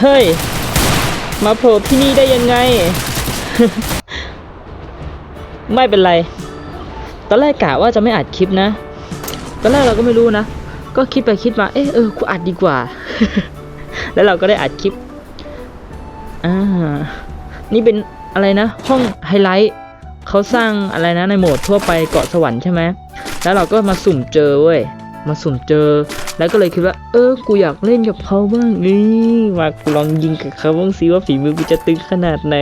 เฮ้ย มาโผล่ที่นี่ได้ยังไง ไม่เป็นไร ตอนแรกกะว่าจะไม่อัดคลิปนะ ตอนแรกเราก็ไม่รู้นะ ก็คิดไปคิดมา เออเออกูอัดดีกว่า แล้วเราก็ได้อัดคลิป อ่า นี่เป็นอะไรนะ ห้องไฮไลท์เขาสร้างอะไรนะในโหมดทั่วไปเกาะสวรรค์ใช่ไหม แล้วเราก็มาสุ่มเจอเว้ย มาสุ่มเจอ แล้วก็เลยคิดว่า เออ กูอยากเล่นกับเขาบ้างนี่มากูลองยิงกับเขาบ้างสิว่าฝีมือกูจะตึงขนาดไหน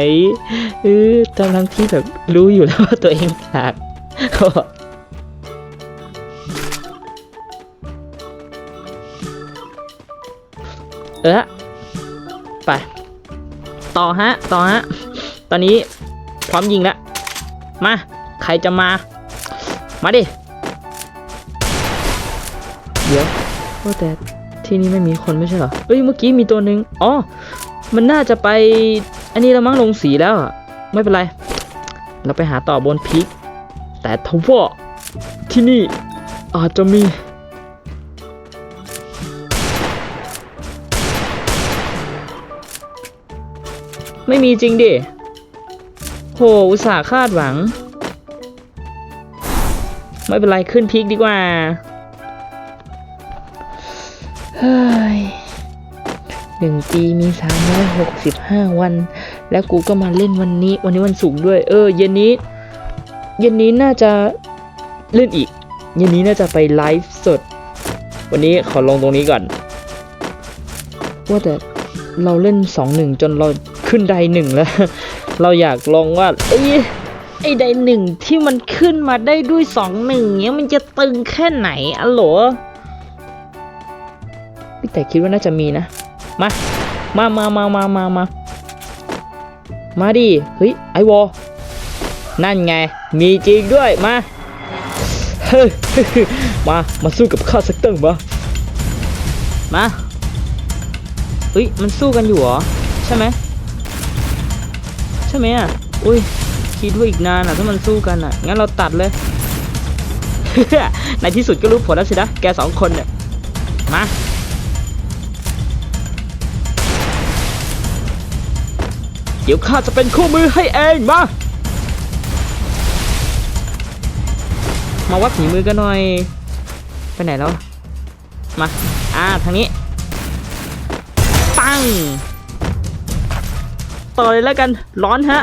เออทั้งทั้งที่แบบรู้อยู่แล้วว่าตัวเองขาดเออไป ต่อฮะ ต่อฮะ ตอนนี้พร้อมยิงแล้ว มา ใครจะมา มาดิ เดี๋ยว ว่าแต่ที่นี่ไม่มีคนไม่ใช่เหรอเอ้ยเมื่อกี้มีตัวหนึ่งอ๋อ มันน่าจะไปอันนี้เรามั้งลงสีแล้วอะไม่เป็นไร เราไปหาต่อบนพีคแต่ทว่าที่นี่อาจจะมีไม่มีจริงดิ โห อุตส่าห์คาดหวัง ไม่เป็นไรขึ้นพีคดีกว่า เฮ้ยหนึ่งปีมีสามร้อยหกสิบห้าวัน แล้วกูก็มาเล่นวันนี้ วันนี้วันศุกร์ด้วย เออ เย็นนี้ เย็นนี้น่าจะเล่นอีก เย็นนี้น่าจะไปไลฟ์สด วันนี้ขอลงตรงนี้ก่อน ว่าแต่เราเล่นสองหนึ่งจนเราขึ้นไดหนึ่งแล้ว เราอยากลองว่าไอ้ไอ้ไดหนึ่งที่มันขึ้นมาได้ด้วยสองหนึ่งเนี้ยมันจะตึงแค่ไหนอะโหล พี่แต่คิดว่าน่าจะมีนะ มา มามามามามามามาดิ เฮ้ย ไอวอ นั่นไง มีจริงด้วย มา เฮ้ย มา มาสู้กับข้าสักตั้งมา มา เฮ้ย มันสู้กันอยู่เหรอ ใช่ไหม ใช่ไหมอะ อุ้ย คิดว่าอีกนานอะ ถ้ามันสู้กันอะ งั้นเราตัดเลย ในที่สุดก็รู้ผลแล้วสินะ แกสองคนเนี่ย มา เดี๋ยวข้าจะเป็นคู่มือให้เองมา มาวัดฝีมือกันหน่อย ไปไหนแล้ว มา อ่า ทางนี้ ปัง ต่อเลยแล้วกัน ร้อนฮะ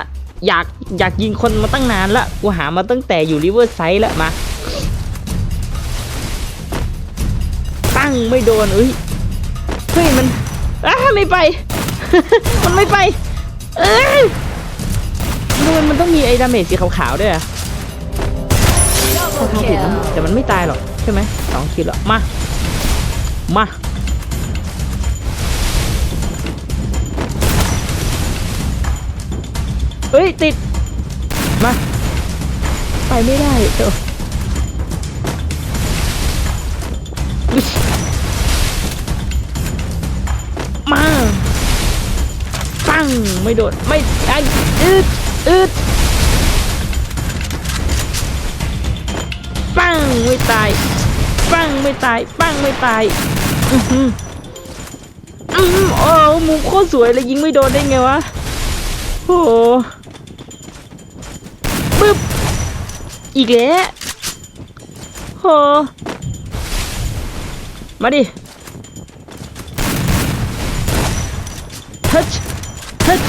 อยาก อยากยิงคนมาตั้งนานละ กูหามาตั้งแต่อยู่ริเวอร์ไซด์แล้วมาปังไม่โดนเอ้ย เฮ้ยมันอ้าไม่ไป มันไม่ไป เอ้ยทำไมมันต้องมีไอ้ดาเมจสีขาวๆด้วยอะถ้าทำผิดนะแต่มันไม่ตายหรอกใช่ไหมสองคิดหรอมา มา เฮ้ย ติด มา ไปไม่ได้เดี๋ยว ไม่โดดไม่ไอ้อืดอืดปังไม่ตายปังไม่ตายปังไม่ตายอือหืออืมโอ้มุมโคตรสวยเลยยิงไม่โดนได้ไงวะโอ้โหปึ๊บอีกแล้วโหมาดิทั ชทัช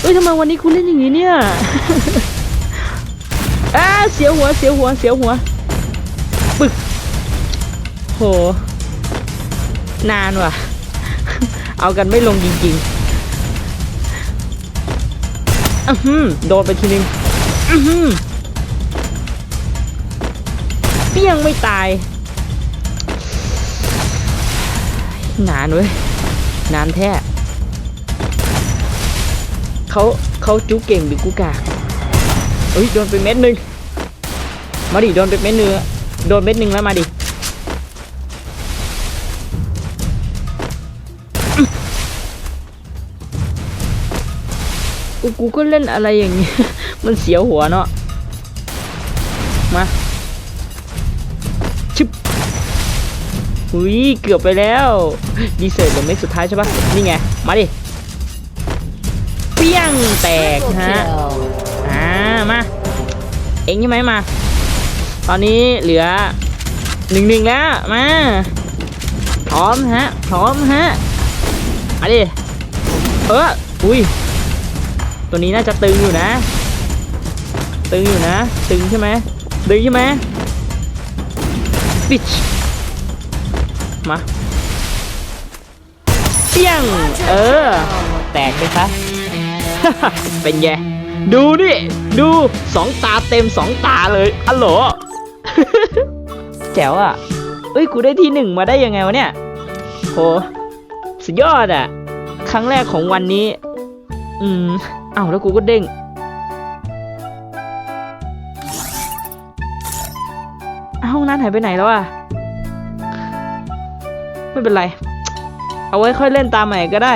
เอ้ยทำไมวันนี้คุณเล่นอย่างนี้เนี่ยอ้าเสียวหัวเสียวหัวเสียวหัวปึกโห นานว่ะ เอากันไม่ลงจริงๆอือหือโดนไปทีนึงอือหือเปี้ยงไม่ตาย นานเว้ยนานแท้เขาเขาจุเก่งหรือกูกาเอ้ยโดนไปเม็ดหนึ่งมาดิโดนไปเม็ดหนึ่งอโดนเม็ดหนึ่งแล้วมาดิกูกูก็เล่นอะไรอย่างนี้ มันเสียวหัวเนาะ มาชึบ หุยเกือบไปแล้วดีเซลเหลือเม็ดสุดท้ายใช่ปะนี่ไง มาดิ เปี้ยงแตกฮะ อ่า มา เองใช่ไหมมา ตอนนี้เหลือหนึ่งหนึ่งแล้ว มา พร้อมฮะ พร้อมฮะ มาดิ เออ อุ้ย ตัวนี้น่าจะตึงอยู่นะ ตึงอยู่นะ ตึงใช่ไหมตึงใช่ไหมปิช มาเปี้ยง เออ แตกไปซะเป็นไง ดูดิดูสองตาเต็มสองตาเลยอัลโหลแจ๋วอะเอ้ย กูได้ที่หนึ่งมาได้ยังไงวะเนี่ยโหสุดยอดอะ ครั้งแรกของวันนี้ อืมอ้าวแล้วกูก็เด้งอ้าวห้องนั้นหายไปไหนแล้วอะ ไม่เป็นไร เอาไว้ค่อยเล่นตามใหม่ก็ได้